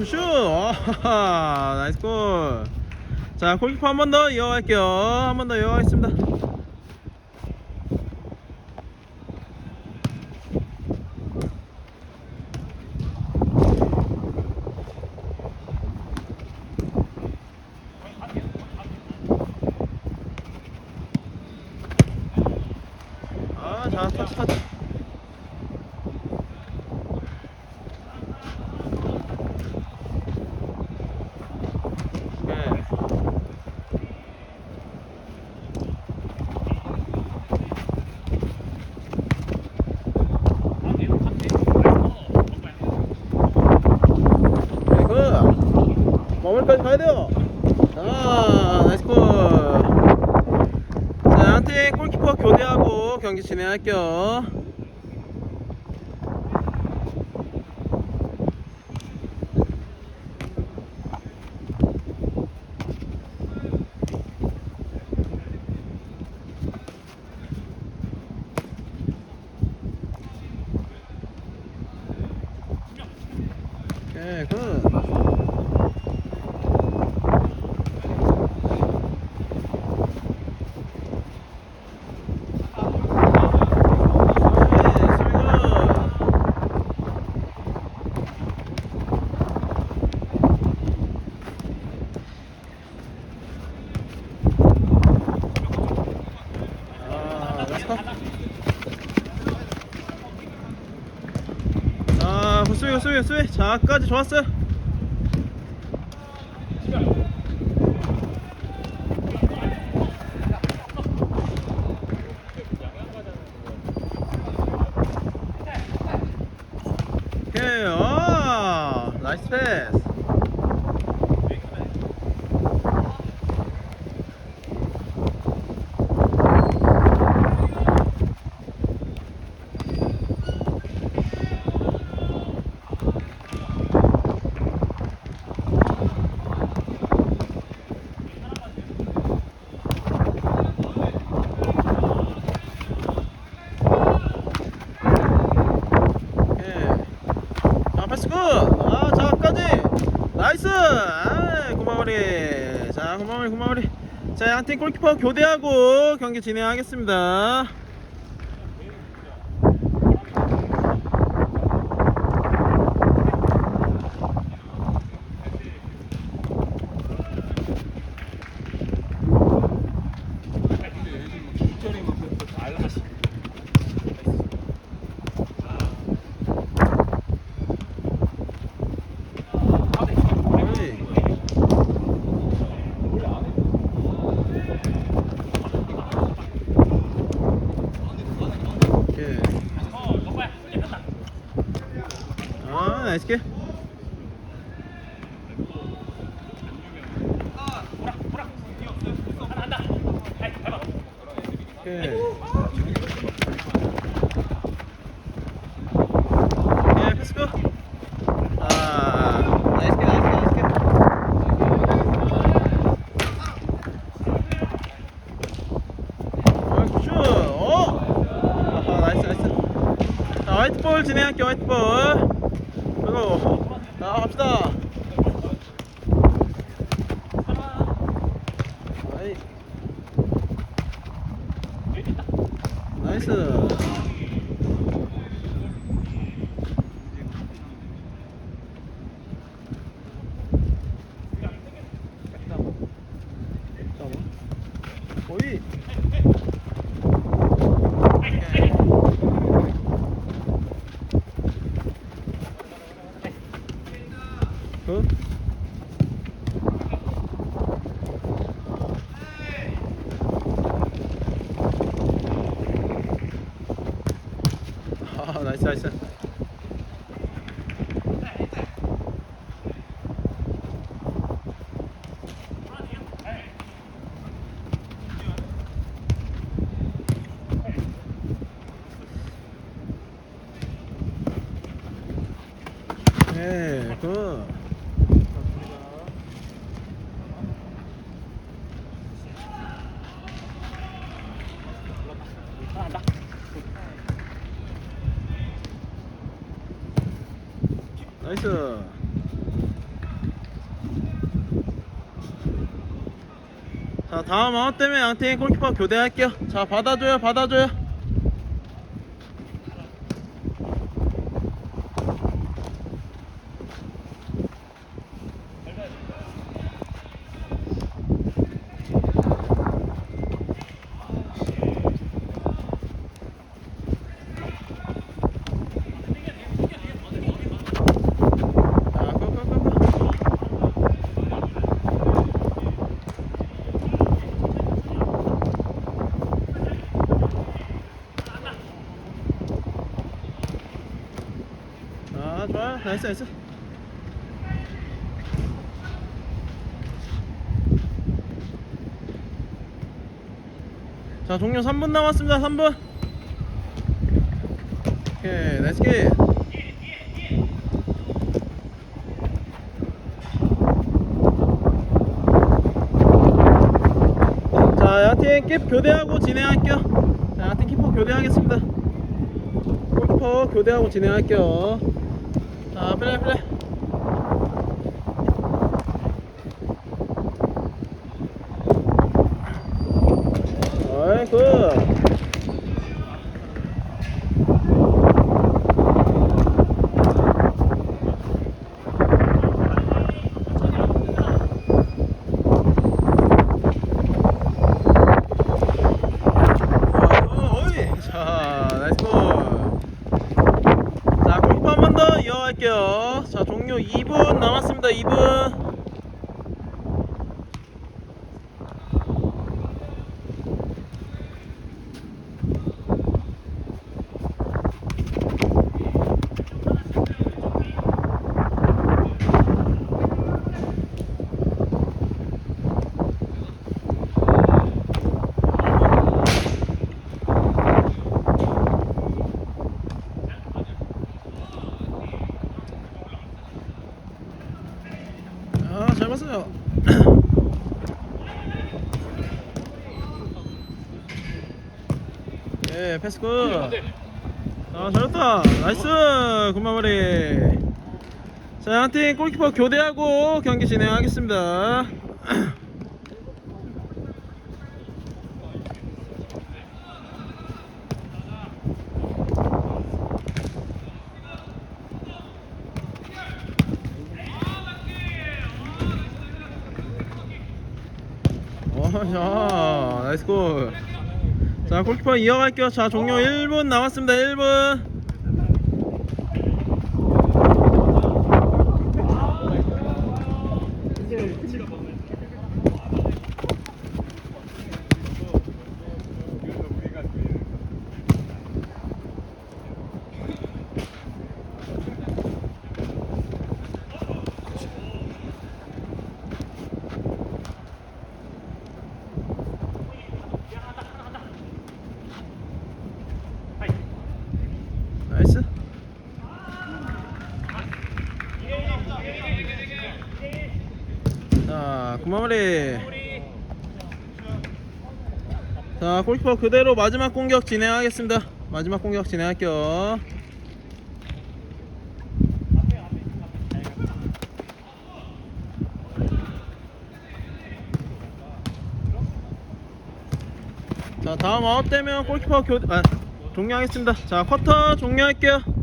굿슛! 와, 나이스 골. 자, 골키퍼 한 번 더 이어갈게요. 한 번 더 이어가겠습니다. 아, 자, 터치, 터치. 오케이. 그 마무리까지 가야 돼요. 자, 나이스 골. 자, 한팀 골키퍼 교대하고 경기 진행할게요. 오케이, 굿. 네, 수비가. 아, 렛츠고. 아, 굿수비, 굿수비, 굿수비. 자, 까지 좋았어요. 오케이, 아, 나이스 패스. 오케이. 자, 패스 굿! 아, 자까지! 나이스! 아, 고마워리. 자, 고마워리, 고마워리. 자, 한팀 골키퍼 교대하고 경기 진행하겠습니다. 오케이. 오케이. 아, 나이스 게. 오케 이. 오케이, 패스 고. 아, 나이스 게, 나이스 게, 나이스 게. 어, 슛! 어! 나이스, 나이스. 자, 화이트볼 진행할게요, 화이트볼. 그리고, 자, 갑시다. 아이. 나이스. 거의. 그? 아, 나이스, 나이스. 예, 그. 나이스. 자, 다음 아웃 때문에 양팀 골키퍼 교대할게요. 자, 받아줘요, 받아줘요. 나이스 나이스 자 종료 3분 남았습니다 3분 오케이 나이스 킥 자, 야팀 킵 교대하고 진행할게요. 자, 야팀 키퍼 교대하겠습니다. 골키퍼 교대하고 진행할게요. 자, 플레이 플레이. 어이, 굿. 어, 어이. 자, 나이스 골. 자, 골키퍼 한 번 더 이어 갈게요. 자, 종료 2분 남았습니다. 2분. 아, 잘 봤어요. 예, 패스 굿. 아, 잘했다. 나이스. 굿마무리. 자, 한 팀 골키퍼 교대하고 경기 진행하겠습니다. 어, 자, 나이스 골. 자, 골키퍼 이어갈게요. 자, 종료 1분 남았습니다. 1분. 나이스. 자, 그 마무리. 자, 골키퍼 그대로 마지막 공격 진행하겠습니다. 마지막 공격 진행할게요. 자, 다음 아웃 되면 골키퍼 교, 아, 종료하겠습니다. 자, 쿼터 종료할게요.